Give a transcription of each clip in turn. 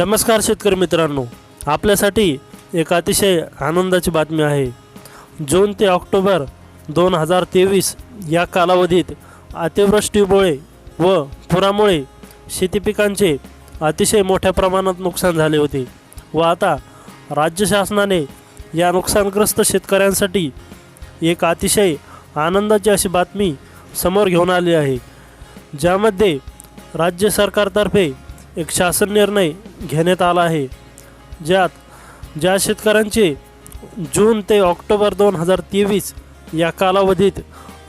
नमस्कार शेतकरी मित्रांनो. आपल्यासाठी एक अतिशय आनंदाची बातमी आहे. जून ते ऑक्टोबर दोन हजार तेवीस या कालावधीत अतिवृष्टीमुळे व पुरामुळे शेती पिकांचे अतिशय मोठ्या प्रमाणात नुकसान झाले होते व आता राज्य शासनाने या नुकसानग्रस्त शेतकऱ्यांसाठी एक अतिशय आनंदाची अशी बातमी समोर घेऊन आली आहे. ज्यामध्ये राज्य सरकारतर्फे एक शासन निर्णय घेण्यात आला आहे. ज्यात ज्या शेतकऱ्यांचे जून ते ऑक्टोबर दोन हजार तेवीस या कालावधीत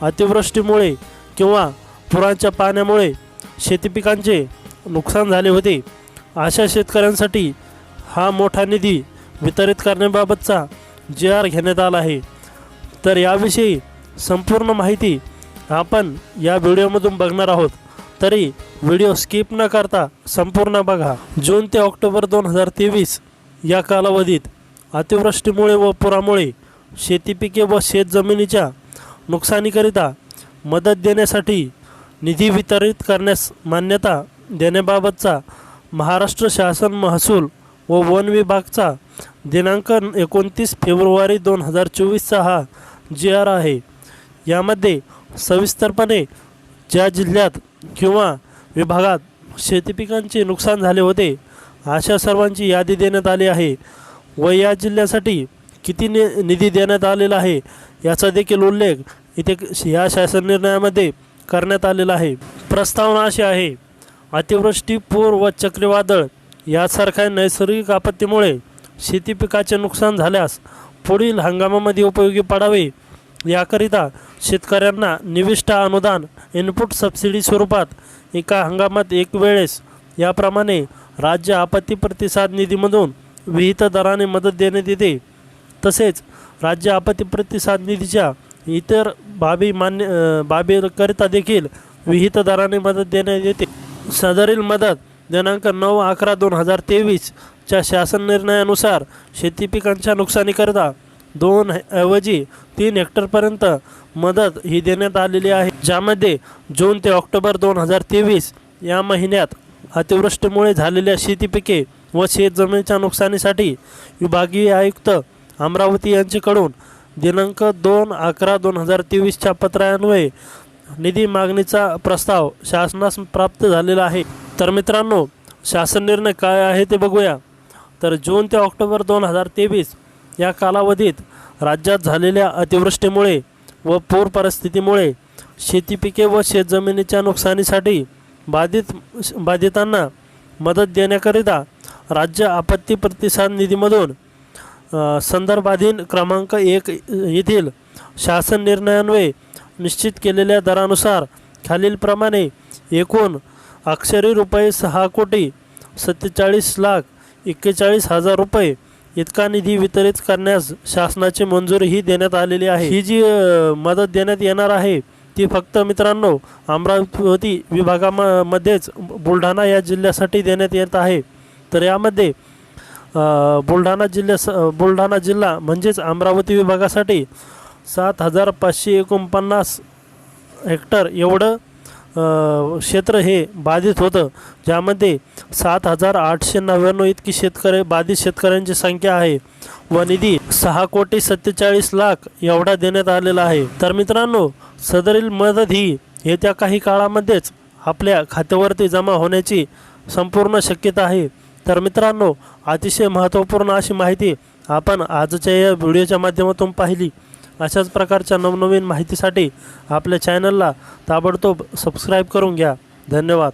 अतिवृष्टीमुळे किंवा पुरांच्या पाण्यामुळे शेती पिकांचे नुकसान झाले होते अशा शेतकऱ्यांसाठी हा मोठा निधी वितरित करण्याबाबतचा जी आर घेण्यात आला आहे. तर याविषयी संपूर्ण माहिती आपण या व्हिडिओमधून बघणार आहोत. तरी व्हिडिओ स्किप न करता संपूर्ण बघा. जून ते ऑक्टोबर दोन हजार तेवीस या कालावधीत अतिवृष्टीमुळे व पुरामुळे शेती पिके व शेतजमिनीच्या नुकसानीकरिता मदत देण्यासाठी निधी वितरित करण्यास मान्यता देण्याबाबतचा महाराष्ट्र शासन महसूल व वन विभागचा दिनांक एकोणतीस फेब्रुवारी दोन हजार चोवीसचा हा जी आर आहे. यामध्ये सविस्तरपणे ज्या जिल्ह्यात किंवा विभागात शेती पिकांचे नुकसान झाले होते अशा सर्वांची यादी देण्यात आली आहे. व या जिल्ह्यासाठी किती नि निधी देण्यात आलेला आहे याचा देखील उल्लेख इथे या शासन निर्णयामध्ये करण्यात आलेला आहे. प्रस्तावना अशी आहे अतिवृष्टी पूर व चक्रीवादळ यासारख्या नैसर्गिक आपत्तीमुळे शेती पिकाचे नुकसान झाल्यास पुढील हंगामामध्ये उपयोगी पडावे याकरिता शेतकऱ्यांना निविष्ट अनुदान इनपुट सबसिडी स्वरूपात एका हंगामात एक वेळेस याप्रमाणे राज्य आपत्ती प्रतिसाद निधीमधून विहित दराने मदत देण्यात येते तसेच राज्य आपत्ती प्रतिसाद निधीच्या इतर बाबी मान्य बाबीकरिता देखील विहित दराने मदत देण्यात येते सदरील मदत दिनांक नऊ अकरा दोन हजार तेवीसच्या शासन निर्णयानुसार शेती पिकांच्या नुकसानीकरिता दोन ऐवजी तीन हेक्टरपर्यंत मदत ही देण्यात आलेली आहे ज्यामध्ये जून ते ऑक्टोबर दोन हजार तेवीस या महिन्यात अतिवृष्टीमुळे झालेल्या शेती पिके व शेतजमिनीच्या नुकसानीसाठी विभागीय आयुक्त अमरावती यांच्याकडून दिनांक दोन अकरा दोन हजार तेवीसच्या पत्रान्वये निधी मागणीचा प्रस्ताव शासनास प्राप्त झालेला आहे. तर मित्रांनो शासन निर्णय काय आहे ते बघूया. तर जून ते ऑक्टोबर दोन हजार तेवीस या कालावधीत राज्यात झालेल्या अतिवृष्टीमुळे व पूर परिस्थितीमुळे शेती पिके व शेतजमिनीच्या नुकसानीसाठी बाधित बाधितांना मदत देण्याकरिता राज्य आपत्ती प्रतिसाद निधीमधून संदर्भाधीन क्रमांक एक येथील शासन निर्णयान्वये निश्चित केलेल्या दरानुसार खालीलप्रमाणे एकूण अक्षरी रुपये सहा कोटी सत्तेचाळीस लाख एक्केचाळीस हजार रुपये इतका निधी वितरित करण्यास शासनाची मंजुरीही देण्यात आलेली आहे. ही जी मदत देण्यात येणार आहे ती फक्त मित्रांनो अमरावती विभागामध्येच बुलढाणा या जिल्ह्यासाठी देण्यात येत आहे. तर यामध्ये बुलढाणा जिल्ह्यास बुलढाणा जिल्हा म्हणजेच अमरावती विभागासाठी सात हजार पाचशे एकोणपन्नास हेक्टर एवढं क्षेत्र हे बाधित होतं. ज्यामध्ये सात हजार आठशे नव्याण्णव इतकी शेतकरी बाधित शेतकऱ्यांची संख्या आहे. व निधी सहा कोटी सत्तेचाळीस लाख एवढा देण्यात आलेला आहे. तर मित्रांनो सदरील मदत ही येत्या काही काळामध्येच आपल्या खात्यावरती जमा होण्याची संपूर्ण शक्यता आहे. तर मित्रांनो अतिशय महत्त्वपूर्ण अशी माहिती आपण आजच्या या व्हिडिओच्या माध्यमातून पाहिली. अशाच प्रकारच्या नवनवीन माहितीसाठी आपल्या चॅनलला ताबडतोब सबस्क्राईब करून घ्या. धन्यवाद.